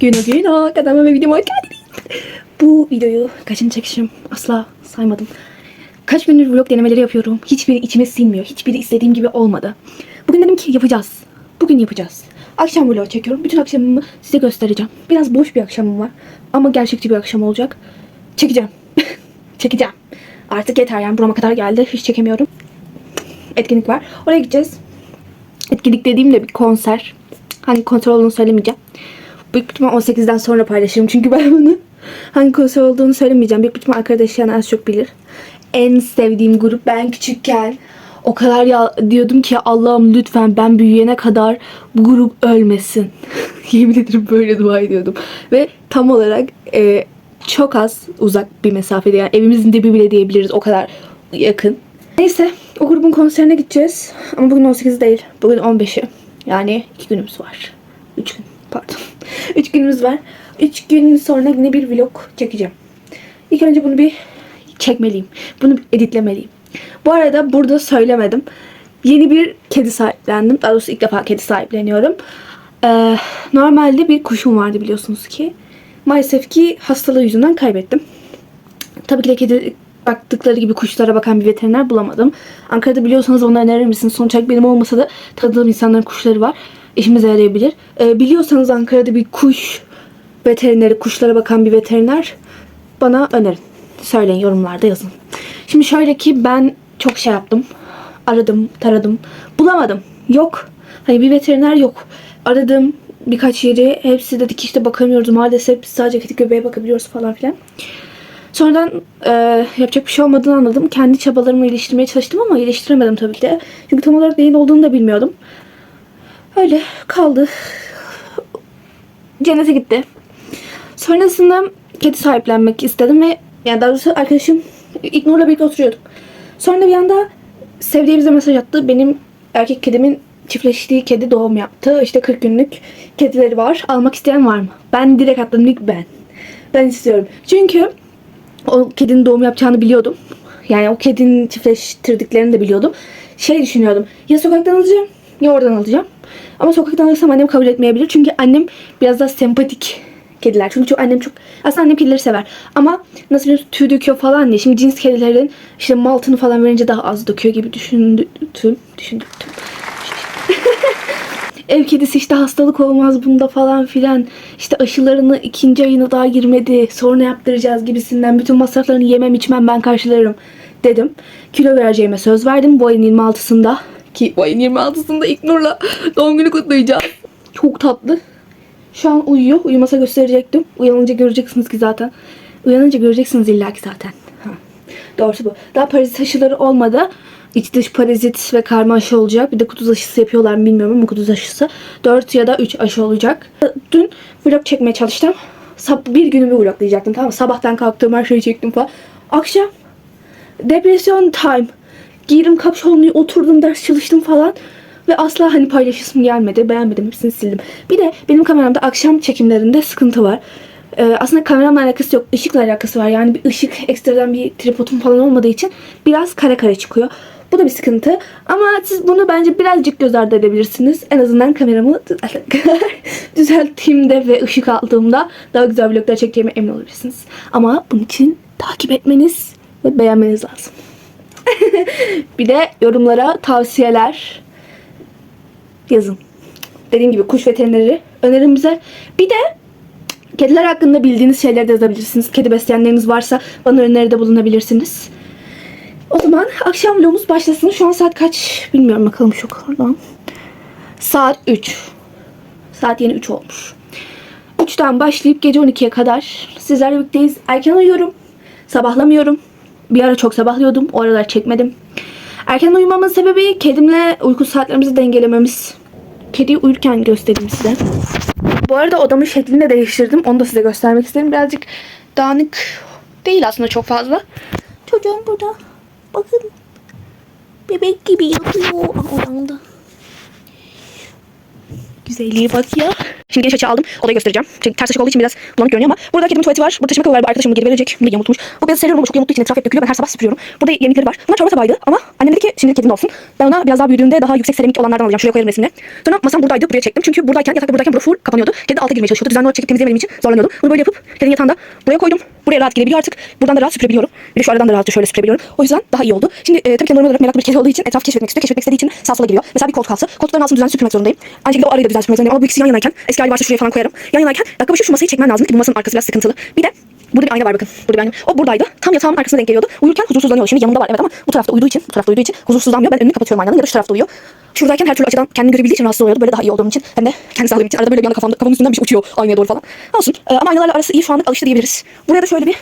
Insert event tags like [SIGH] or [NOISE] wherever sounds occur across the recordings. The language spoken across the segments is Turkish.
Günü günü kanalıma ve videoma hoş. Bu videoyu kaçıncı çekişim asla saymadım. Kaç gündür vlog denemeleri yapıyorum. Hiçbiri içime sinmiyor. Hiçbiri istediğim gibi olmadı. Bugün dedim ki yapacağız. Bugün yapacağız. Akşam vlog çekiyorum. Bütün akşamımı size göstereceğim. Biraz boş bir akşamım var. Ama gerçekçi bir akşam olacak. Çekeceğim. [LAUGHS] çekeceğim. Artık yeter yani burama kadar geldi. Hiç çekemiyorum. Etkinlik var. Oraya gideceğiz. Etkinlik dediğimde bir konser. Hangi konser olduğunu söylemeyeceğim. Büyük ihtimal 18'den sonra paylaşırım. Çünkü ben [LAUGHS] bunu hangi konser olduğunu söylemeyeceğim. Büyük ihtimal arkadaşlar az çok bilir. En sevdiğim grup ben küçükken o kadar ya diyordum ki Allah'ım lütfen ben büyüyene kadar bu grup ölmesin. [LAUGHS] Yemin ederim böyle dua ediyordum. Ve tam olarak e, çok az uzak bir mesafede yani evimizin dibi bile diyebiliriz o kadar yakın. Neyse o grubun konserine gideceğiz. Ama bugün 18 değil. Bugün 15'i. Yani 2 günümüz var. 3 gün. 3 günümüz var. 3 gün sonra yine bir vlog çekeceğim. İlk önce bunu bir çekmeliyim. Bunu bir editlemeliyim. Bu arada burada söylemedim. Yeni bir kedi sahiplendim. Daha doğrusu ilk defa kedi sahipleniyorum. Ee, normalde bir kuşum vardı biliyorsunuz ki. Maalesef ki hastalığı yüzünden kaybettim. Tabii ki de kedi baktıkları gibi kuşlara bakan bir veteriner bulamadım. Ankara'da biliyorsanız onu önerir misiniz? Sonuç olarak benim olmasa da tanıdığım insanların kuşları var. İşimize yarayabilir. Ee, biliyorsanız Ankara'da bir kuş veterineri, kuşlara bakan bir veteriner bana önerin. Söyleyin yorumlarda yazın. Şimdi şöyle ki ben çok şey yaptım. Aradım, taradım. Bulamadım. Yok. Hani bir veteriner yok. Aradım birkaç yeri. Hepsi dedi ki işte bakamıyoruz maalesef. Biz sadece kedi göbeğe bakabiliyoruz falan filan. Sonradan e, yapacak bir şey olmadığını anladım. Kendi çabalarımı iyileştirmeye çalıştım ama iyileştiremedim tabii ki de. Çünkü tam olarak neyin olduğunu da bilmiyordum. Öyle kaldı. Cennete gitti. Sonrasında kedi sahiplenmek istedim ve yani daha doğrusu arkadaşım İknur'la birlikte oturuyorduk. Sonra bir anda Sevdiği bize mesaj attı. Benim erkek kedimin çiftleştiği kedi doğum yaptı. İşte 40 günlük kedileri var. Almak isteyen var mı? Ben direkt atladım ilk ben. Ben istiyorum. Çünkü o kedinin doğum yapacağını biliyordum. Yani o kedinin çiftleştirdiklerini de biliyordum. Şey düşünüyordum. Ya sokaktan alacağım ya oradan alacağım. Ama sokaktan alırsam annem kabul etmeyebilir. Çünkü annem biraz daha sempatik kediler. Çünkü çok, annem çok... Aslında annem kedileri sever. Ama nasıl biliyorsun tüy döküyor falan diye. Şimdi cins kedilerin işte maltını falan verince daha az döküyor gibi düşündüm. Düşündüm. [LAUGHS] Ev kedisi işte hastalık olmaz bunda falan filan. İşte aşılarını ikinci ayına daha girmedi. Sonra yaptıracağız gibisinden. Bütün masraflarını yemem içmem ben karşılarım dedim. Kilo vereceğime söz verdim bu ayın 26'sında. Ki bu ayın 26'sında İknur'la doğum günü kutlayacağız. Çok tatlı. Şu an uyuyor. Uyumasa gösterecektim. Uyanınca göreceksiniz ki zaten. Uyanınca göreceksiniz illa ki zaten. Ha. Doğrusu bu. Daha parazit aşıları olmadı. İç dış parazit ve karma aşı olacak. Bir de kuduz aşısı yapıyorlar mı bilmiyorum ama kuduz aşısı. 4 ya da 3 aşı olacak. Dün vlog çekmeye çalıştım. Sab- bir günümü vloglayacaktım tamam mı? Sabahtan kalktım her şeyi çektim falan. Akşam depresyon time. Giydim kapşonluyu oturdum ders çalıştım falan. Ve asla hani paylaşısım gelmedi. Beğenmedim hepsini sildim. Bir de benim kameramda akşam çekimlerinde sıkıntı var. Ee, aslında kameramla alakası yok. ışıkla alakası var. Yani bir ışık ekstradan bir tripodum falan olmadığı için biraz kare kare çıkıyor. Bu da bir sıkıntı. Ama siz bunu bence birazcık göz ardı edebilirsiniz. En azından kameramı [LAUGHS] düzelttiğimde ve ışık aldığımda daha güzel vloglar çekeceğime emin olabilirsiniz. Ama bunun için takip etmeniz ve beğenmeniz lazım. [LAUGHS] bir de yorumlara tavsiyeler yazın. Dediğim gibi kuş veterineri önerin bize. Bir de kediler hakkında bildiğiniz şeyleri de yazabilirsiniz. Kedi besleyenleriniz varsa bana öneride bulunabilirsiniz. O zaman akşam vlogumuz başlasın. Şu an saat kaç bilmiyorum bakalım şu oradan. Saat 3. Saat yeni 3 olmuş. 3'ten başlayıp gece 12'ye kadar sizlerle birlikteyiz. Erken uyuyorum. Sabahlamıyorum. Bir ara çok sabahlıyordum. O aralar çekmedim. Erken uyumamın sebebi kedimle uyku saatlerimizi dengelememiz. Kediyi uyurken göstereyim size. Bu arada odamın şeklini de değiştirdim. Onu da size göstermek istedim. Birazcık dağınık değil aslında çok fazla. Çocuğum burada. Bakın. Bebek gibi yatıyor odamda. Güzelliğe bak ya. Şimdi geniş açı aldım. Odayı göstereceğim. Çünkü ters açık olduğu için biraz bulanık görünüyor ama burada kedimin tuvaleti var. Burada taşıma kabı var. Arkadaşım bunu geri verecek. Bunu yamultmuş. Bu beyazı seviyorum ama çok yamulttuğu için etraf hep dökülüyor. Ben her sabah süpürüyorum. Burada yemlikleri var. Bunlar çorba tabağıydı ama annem dedi ki şimdi kedim olsun. Ben ona biraz daha büyüdüğünde daha yüksek seramik olanlardan alacağım. Şuraya koyarım resimini. Sonra masam buradaydı. Buraya çektim. Çünkü buradayken yatakta buradayken burada full kapanıyordu. Kedi alta girmeye çalışıyordu. Düzenli olarak çekip temizleyemediğim için zorlanıyordum. Bunu böyle yapıp kedinin yatağında buraya koydum. Buraya rahat girebiliyor artık. Buradan da rahat süpürebiliyorum. Bir şu aradan da rahatça şöyle süpürebiliyorum. O yüzden daha iyi oldu. Şimdi e, tabii ki normal olarak meraklı bir kedi olduğu için etraf keşfetmek istiyor. Keşfetmek istediği için sağa sola giriyor. Mesela bir koltuk alsa koltukların altını düzenli süpürmek zorundayım. Aynı şekilde o arayı da düzenli süpürmek zorundayım. Ama bu ikisi yan yanayken hali varsa şuraya falan koyarım. Yan yanayken dakika başı şu masayı çekmen lazım ki bu masanın arkası biraz sıkıntılı. Bir de Burada bir ayna var bakın. Burada bir ayna. O buradaydı. Tam yatağımın arkasına denk geliyordu. Uyurken huzursuzlanıyordu. Şimdi yanımda var evet ama bu tarafta uyuduğu için, bu tarafta uyuduğu için huzursuzlanmıyor. Ben önünü kapatıyorum aynanın ya da şu tarafta uyuyor. Şuradayken her türlü açıdan kendini görebildiği için rahatsız oluyordu. Böyle daha iyi olduğum için. Hem de kendi sağlığım için. Arada böyle bir anda kafamda, kafamın üstünden bir şey uçuyor aynaya doğru falan. Olsun. Ee, ama aynalarla arası iyi şu anlık alıştı diyebiliriz. Buraya da şöyle bir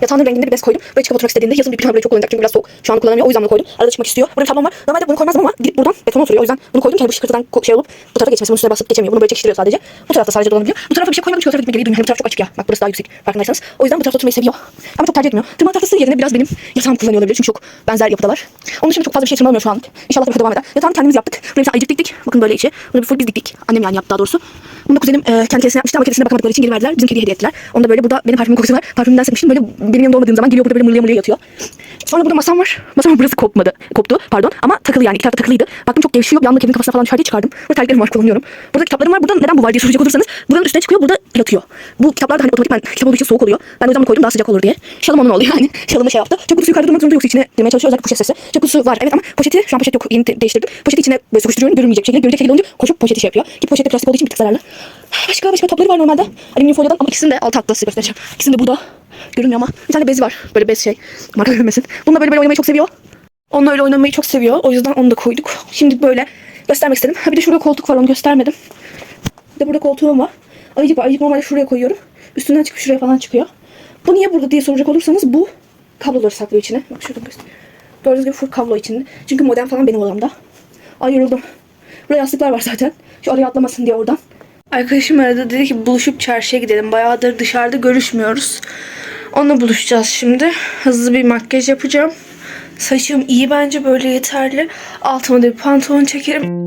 Yatağının renginde bir bez koydum. Böyle çıkıp oturmak istediğinde yazın bir pijama böyle çok kullanacak çünkü biraz soğuk. Şu an kullanamıyor. O yüzden bunu koydum. Arada çıkmak istiyor. Burada bir tablom var. Normalde bunu koymazdım ama gidip buradan betona oturuyor. O yüzden bunu koydum ki bu şıkırtıdan şey olup bu tarafa geçmesi. Bunun üstüne basıp geçemiyor. Bunu böyle çekiştiriyor sadece. Bu tarafta sadece dolanabiliyor. Bu tarafa bir şey koymadım çünkü o tarafa gitmek gereği duymuyor. Hem bu taraf çok açık ya. Bak burası daha yüksek farkındaysanız. O yüzden bu tarafta oturmayı seviyor. Ama çok tercih etmiyor. Tırmanma tahtası yerine biraz benim yatağım kullanıyor olabilir. Çünkü çok benzer yapıdalar. Onun dışında çok fazla bir şey tırmanamıyor şu an. İnşallah tabii devam eder. Yatağını kendimiz yaptık. Buraya bir diktik. Bakın böyle içi. Bunu bir full biz diktik. Annem yani yaptı daha doğrusu. Bunu da kuzenim e, kendi kedisine yapmıştı ama kedisine bakamadıkları için geri verdiler. Bizim kediye hediye ettiler. Onu böyle burada benim parfümün kokusu var. Parfümümden sıkmıştım. Böyle benim yanımda olmadığım zaman geliyor burada böyle mırlaya mırlaya yatıyor. Sonra burada masam var. Masamın burası kopmadı. Koptu pardon. Ama takılı yani. İki tarafta takılıydı. Baktım çok gevşiyor. Bir anda kedinin kafasına falan diye çıkardım. Burada terliklerim var kullanıyorum. Burada kitaplarım var. Burada neden bu var diye soracak olursanız. Buranın üstüne çıkıyor. Burada yatıyor. Bu kitaplar da hani otomatik ben kitap olduğu için soğuk oluyor. Ben o yüzden koydum daha sıcak olur diye. Şalım onun oldu yani. [LAUGHS] Şalımı şey yaptı. Çok kutusu yukarıda durmak zorunda yoksa içine girmeye çalışıyor. Özellikle poşet sesi. Çok kutusu var. Evet ama poşeti şu an poşet yok. Yeni de- değiştirdim. Poşeti içine böyle sokuşturuyorum. Görünmeyecek şekilde. Görecek şekilde olunca koşup poşeti şey yapıyor. Ki poşette plastik olduğu için bir tık zararlı. Başka başka topları var normalde. Alüminyum folyodan ama ikisini de haklı size göstereceğim. İkisini de burada. Görünmüyor ama. Bir tane bezi var. Böyle bez şey. Marka görünmesin. Bununla böyle böyle oynamayı çok seviyor. Onunla öyle oynamayı çok seviyor. O yüzden onu da koyduk. Şimdi böyle göstermek istedim. Ha bir de şurada koltuk var onu göstermedim. Bir de burada koltuğum var. Ayıcık var. Ayıcık normalde şuraya koyuyorum. Üstünden çıkıp şuraya falan çıkıyor. Bu niye burada diye soracak olursanız bu kabloları saklıyor içine. Bak şurada göster. Gördüğünüz gibi full kablo içinde. Çünkü modem falan benim odamda. Ay yoruldum. Burada yastıklar var zaten. Şu araya atlamasın diye oradan. Arkadaşım aradı dedi ki buluşup çarşıya gidelim. Bayağıdır dışarıda görüşmüyoruz. Onunla buluşacağız şimdi. Hızlı bir makyaj yapacağım. Saçım iyi bence böyle yeterli. Altıma da bir pantolon çekerim.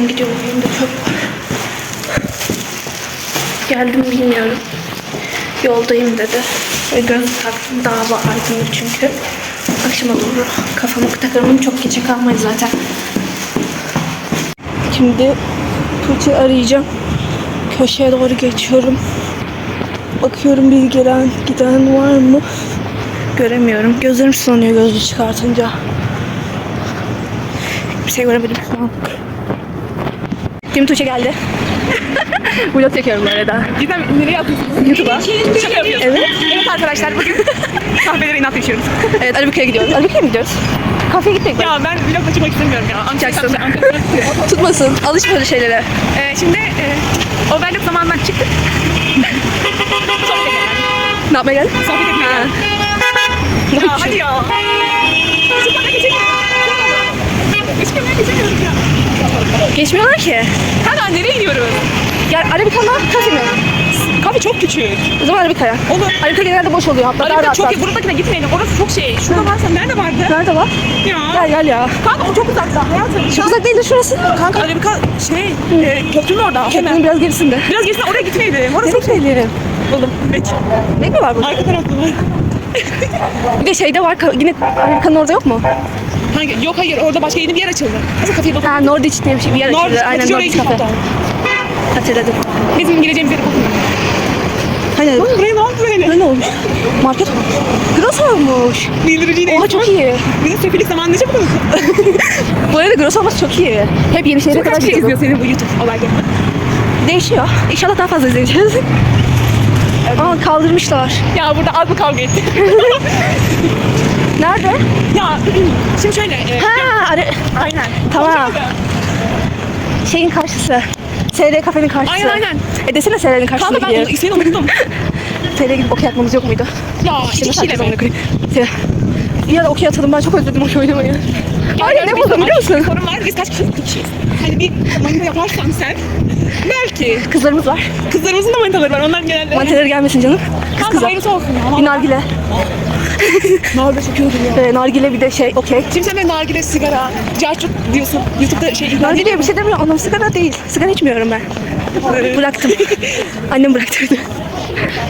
Çıktım gidiyorum. Elimde çöp var. Geldim bilmiyorum. Yoldayım dedi. Ve göz taktım. Daha aydınlık çünkü. Akşama doğru kafamı takarım. Çok geçe kalmayız zaten. Şimdi Tuğçe'yi arayacağım. Köşeye doğru geçiyorum. Bakıyorum bir gelen giden var mı? Göremiyorum. Gözlerim sulanıyor gözlüğü çıkartınca. Bir şey göremedim. Şimdi Tuğçe geldi. [LAUGHS] Vlog çekiyorum bu arada. Cidden nereye atıyorsunuz? YouTube'a. Şaka yapıyorsun. Evet. Evet arkadaşlar bugün [LAUGHS] kahvelere inat yaşıyoruz. Evet Arabika'ya gidiyoruz. Arabika'ya mı gidiyoruz? Kafeye gitmek mi? Ya ben vlog açmak istemiyorum ya. Ankara'da [LAUGHS] Tutmasın. Alış böyle şeylere. ee, Şimdi e, overlock zamanından çıktık. Sohbet. Ne yapmaya geldin? Sohbet etmeye geldik. Ya hadi ya. Şu bana geçemiyorum. Hiç kimden geçemiyoruz ya. Geçmiyorlar ki. Kanka nereye gidiyoruz? Ya Arabika'la kafe mi? Kafe çok küçük. O zaman Arabika'ya. Olur. Arabika genelde boş oluyor hatta. Daha Arabika rahat. çok iyi. Buradakine gitmeyelim. Orası çok şey. Şurada varsa nerede vardı? Nerede var? Ya. Gel gel ya. Kanka o çok uzakta. Hayatım. Çok uzak değil de şurası. Kanka Arabika şey, e, köprünün orada. Köprünün Hemen. biraz gerisinde. Biraz geçsin oraya gitmeyelim. Orası çok gidelim? buldum. Evet. Ne mi var burada? Arka tarafta var. Bir de şeyde var. Yine Arabika'nın orada yok mu? Hangi? Yok hayır orada başka yeni bir yer açıldı. Nasıl kafeyi buldum? Ha Nordic diye bir şey bir yer Nordic, açıldı. Aynen Nordic oraya Nordic gittik kafe. Hatırladım. Bizim gireceğimiz yeri buldum. Hani Oğlum buraya ne oldu böyle? ne olmuş? Market mi? Gross olmuş. Bildiriciyle. Oha çok iyi. De sefilik zamanında çok mu? [LAUGHS] Bu arada gross olması çok iyi. Hep yeni şeylere kadar gidiyordum. izliyor senin bu YouTube olaylarını? Değişiyor. İnşallah daha fazla izleyeceğiz. Aa kaldırmışlar. Ya burada az mı kavga ettik? [LAUGHS] Nerede? Ya şimdi şöyle. e, Ha, ara- Aynen. Tamam. şeyin karşısı. SR kafenin karşısı. Aynen, aynen. E desene SR'nin karşısına Kanka ben onu ismini unuttum. [LAUGHS] SR'ye gidip okey atmamız yok muydu? Ya iki kişiyle mi? Ya da okey atalım ben çok özledim okey oynamayı. Hayır ne buldum biliyor musun? Sorun var biz kaç kişiyiz? İki kişiyiz. Hani bir manita yaparsan sen belki Kızlarımız var. kızlarımızın da manitaları var. Onlar genelde Manteleri gelmesin canım. Kız Kanka kızlar. hayırlısı olsun ya. Bir nargile. [LAUGHS] Nargile çekiyordur ya. Ee, nargile bir de şey okey. Şimdi sen de nargile, sigara, carçuk diyorsun. Youtube'da şey Nargile bir şey demiyor. Anam sigara değil. Sigara içmiyorum ben. Bıraktım. Annem bıraktırdı.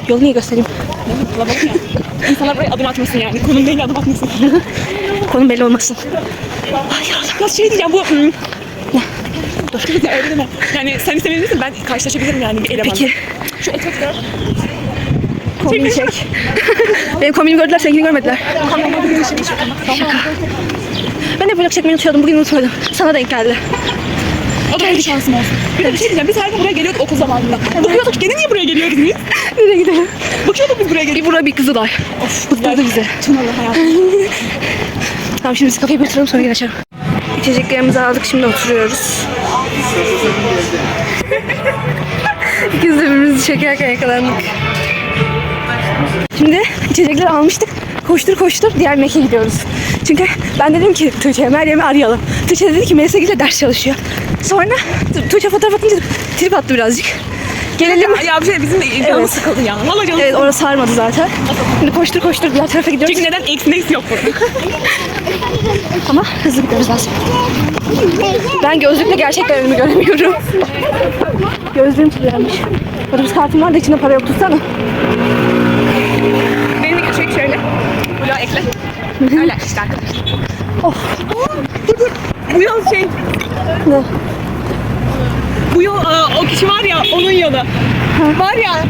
Yolu niye göstereyim? Kalabalık ya. İnsanlar buraya adım atmasın yani. Konum değil adım atmasın. Konum belli olmasın. ya şey diyeceğim bu... Hmm. Dur. [LAUGHS] Öyle deme. Yani sen istemeyebilirsin ben karşılaşabilirim yani bir elemanla. Peki. Şu etek gör. Kombini çek. Benim kombinimi gördüler, seninkini görmediler. Ben de vlog çekmeyi unutuyordum. Bugün unutmadım. Sana denk geldi. O da benim şansım olsun. Bir de bir şey diyeceğim. Biz her gün buraya geliyorduk okul zamanında. Bakıyorduk gene niye buraya geliyoruz biz? Nereye gidelim? Bakıyorduk biz buraya geliyoruz. Bir bura bir Kızılay. Of, bıktırdı bizi. Çınalı hayatım. [LAUGHS] Tamam şimdi biz kafeyi bitirelim sonra geri açarım. İçeceklerimizi aldık şimdi oturuyoruz. [LAUGHS] İkimiz birbirimizi çekerken yakalandık. Şimdi içecekleri almıştık. Koştur koştur diğer meke gidiyoruz. Çünkü ben dedim ki Tuğçe'ye Meryem'i arayalım. Tuğçe de dedi ki Melisa ile ders çalışıyor. Sonra Tu- Tuğçe fotoğraf atınca trip attı birazcık. Gelelim. Ya bir şey bizim de canımız Evet. sıkıldı ya. Valla canım Evet orası sarmadı zaten. Şimdi koştur koştur diğer tarafa gidiyoruz. Çünkü neden eksi next yok burada? [LAUGHS] Ama hızlı gitmemiz lazım. Ben gözlükle gerçekten önümü göremiyorum. Gözlüğüm tutuyormuş. Otobüs kartım var da içinde para yok tutsana. Benim de çek şöyle. Bula ekle. Öyle işte arkadaşlar. Of. Dur dur. Bu yol şey. Ne? Bu yol aa, o kişi var ya onun yolu. Var ya.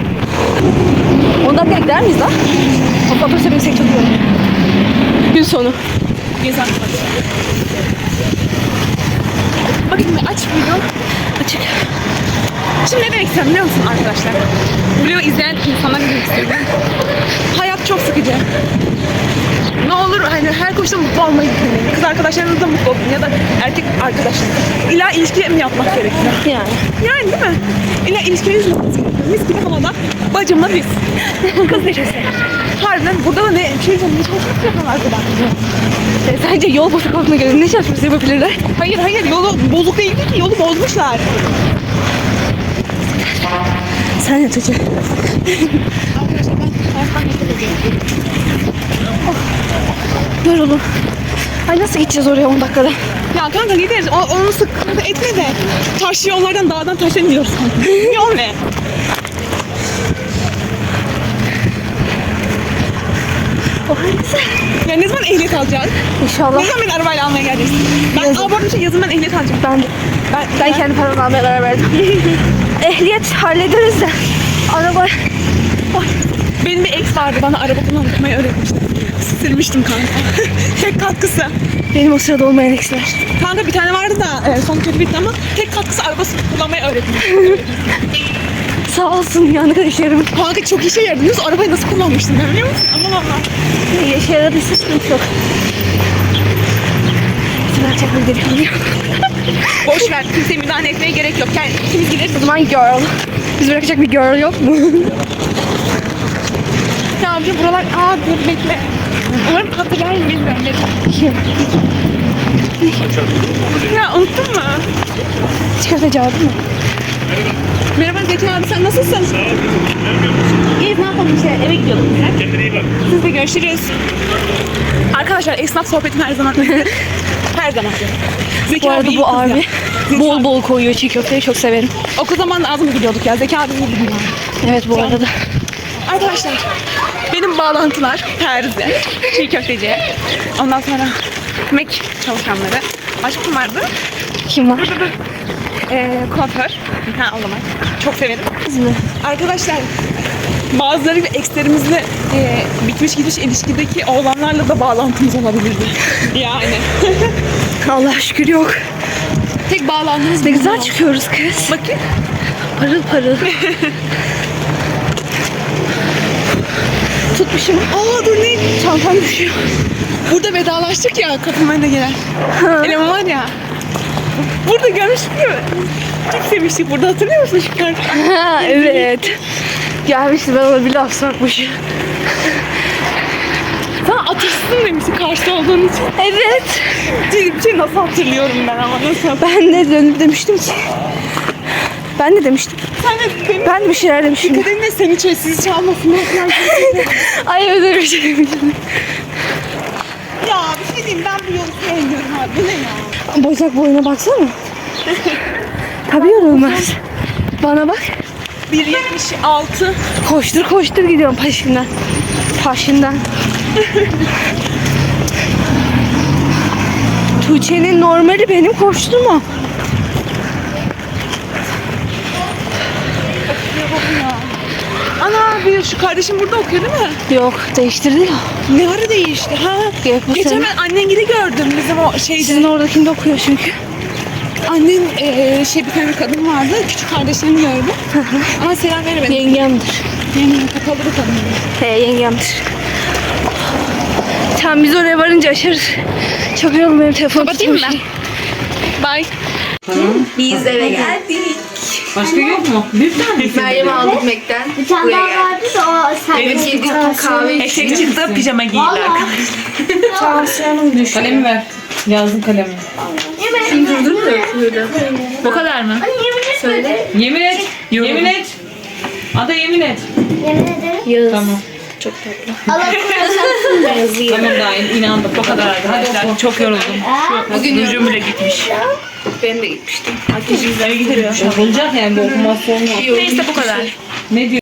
10 dakika gider miyiz lan? Of otobüse binsek çok iyi olur. Gün sonu. İnsan. Bakın bir aç video. Açık. Şimdi ne demek istiyorum biliyor musun arkadaşlar? Vlog izleyen insanlar demek istiyorum? Hayat çok sıkıcı. Ne olur hani her koşulda mutlu olmayı deneyin. Kız arkadaşlarınızla mutlu olun ya da erkek arkadaşlarınızla. İlla ilişki mi yapmak gerekiyor? Yani. Yani değil mi? İlla ilişkiniz mi? Mis gibi havada bacımla biz. Kız neşesi. Harbiden burada da ne şey diyeceğim, ne çalışmak yapıyorlar burada. E, sence yol bozuk olduğuna göre ne çalışması yapabilirler? Hayır hayır yolu bozuk değil ki yolu bozmuşlar. Sen ne Tuğçe? Ben nefret ediyorum. Dur oğlum. Ay nasıl gideceğiz oraya 10 dakikada? Ya kanka gideriz. O, onu sıkıntı etme de. Taş yollardan dağdan taşa iniyoruz. [LAUGHS] Yol ne? O hangisi? Ya ne zaman ehliyet alacaksın? İnşallah. Ne zaman beni arabayla almaya geleceksin? Ben Yazın. aa, bu arada şey, yazın ben ehliyet alacağım. Ben de. Ben, Ben kendi paramı almaya karar verdim. [LAUGHS] Ehliyet hallederiz de. Araba... Ay, Benim bir ex vardı bana araba kullanmayı öğretmişti. Sürmüştüm kanka. [LAUGHS] tek katkısı. benim o sırada olmayan eksiler. Kanka bir tane vardı da e, son kötü bitti ama tek katkısı araba kullanmayı öğretmiş. Sağ olsun ya ne kadar işe yaramış. Kanka çok işe yaradı. Biliyor musun? Arabayı nasıl kullanmıştım ben biliyor musun? Aman Allah. Ne işe yaradıysa sıkıntı yok. Sınav çekmek gerekiyor. Boş ver. Kimseye müdahale etmeye gerek yok. Yani ikimiz gideriz. O zaman girl. Biz bırakacak bir girl yok mu? [LAUGHS] Ya amca buralar... Aa dur bekle. Umarım mı bilmiyorum. Bekle. Ya unuttun mu? Çıkartacağı değil mi? Merhaba Zeki abi sen nasılsın? İyiyiz ne yapalım işte eve gidiyorduk. Kendine iyi bak. Siz de görüşürüz. Arkadaşlar esnaf sohbetim her zaman her zaman. Zeki Bu arada iyi bu kız ya. abi bol bol koyuyor çiğ köfteyi çok severim. Okul zamanında az mı gidiyorduk ya? Zeki abi iyi gidiyor. Evet bu arada. Arkadaşlar benim bağlantılar terzi, çiğ köfteci, ondan sonra mek çalışanları. Başka kim vardı? Kim var? Ee, kuaför. Ha o zaman. Çok severim. Arkadaşlar bazıları ekslerimizle e, bitmiş gidiş ilişkideki oğlanlarla da bağlantımız olabilirdi. [LAUGHS] yani. Allah şükür yok. Tek bağlandığımız Ne güzel çıkıyoruz kız. Bakın. Parıl parıl. [LAUGHS] tutmuşum. Aa dur ne? Çantam düşüyor. Burada vedalaştık ya kapının önüne gelen. Eleman var ya. Burada görmüştük ya. Çok sevmiştik burada hatırlıyor musun şu kar? Ha evet. Gelmişti ben ona bir laf sokmuşum. Sana atırsın demişti karşı olduğun için. Evet. Bir şey nasıl hatırlıyorum ben ama nasıl? Ben de dönüp demiştim ki. Ben de demiştim. Sen de benim Ben de bir şeyler demiştim. de seni sessiz çalmasın. [LAUGHS] Ay şey demiştim. ya bir şey diyeyim ben bu yolu sevmiyorum abi. Bu ne ya? Bacak boyuna baksana. Tabii yorulmaz. Bana bak. 1.76 Koştur koştur gidiyorum peşinden. Peşinden. [LAUGHS] Tuğçe'nin normali benim koşturma. Bir şu kardeşim burada okuyor değil mi? Yok değiştirdi ya. Ne ara değişti ha? Yok, bu Geçen sene. ben annengili gördüm bizim o şeyde. Sizin oradakinde okuyor çünkü. Annen eee, şey bir tane kadın vardı. Küçük kardeşlerini gördüm. Ama selam veremedim. Yengemdir. Yani kapalı bir kadın. He yengemdir. Tamam biz oraya varınca aşarız. Çok yoruldum benim telefon Kapatayım mı tutmuş. Bye. Biz eve geldik. Başka yok mu? Bir tane mi? Meryem'i aldık Mek'ten. Bir tane daha vardı da o sen. Evet yedik kahve içtik. çıktı pijama giydi [LAUGHS] Kalemi ver. Yazdım kalemi. Bu kadar mı? Söyle. Yemin et. Yemin et. Ada yemin et. Yemin ederim. Yağız. Tamam. Allah korusun [LAUGHS] yazıyor. Tamam daha inandım. Bu kadar arkadaşlar. Çok yoruldum. Bugün Rujum bile gitmiş. ben de gitmiştim. Makyajımız eve gidiyor. Olacak yani bu okuması olmaz. Neyse bu kadar. Ne diyor?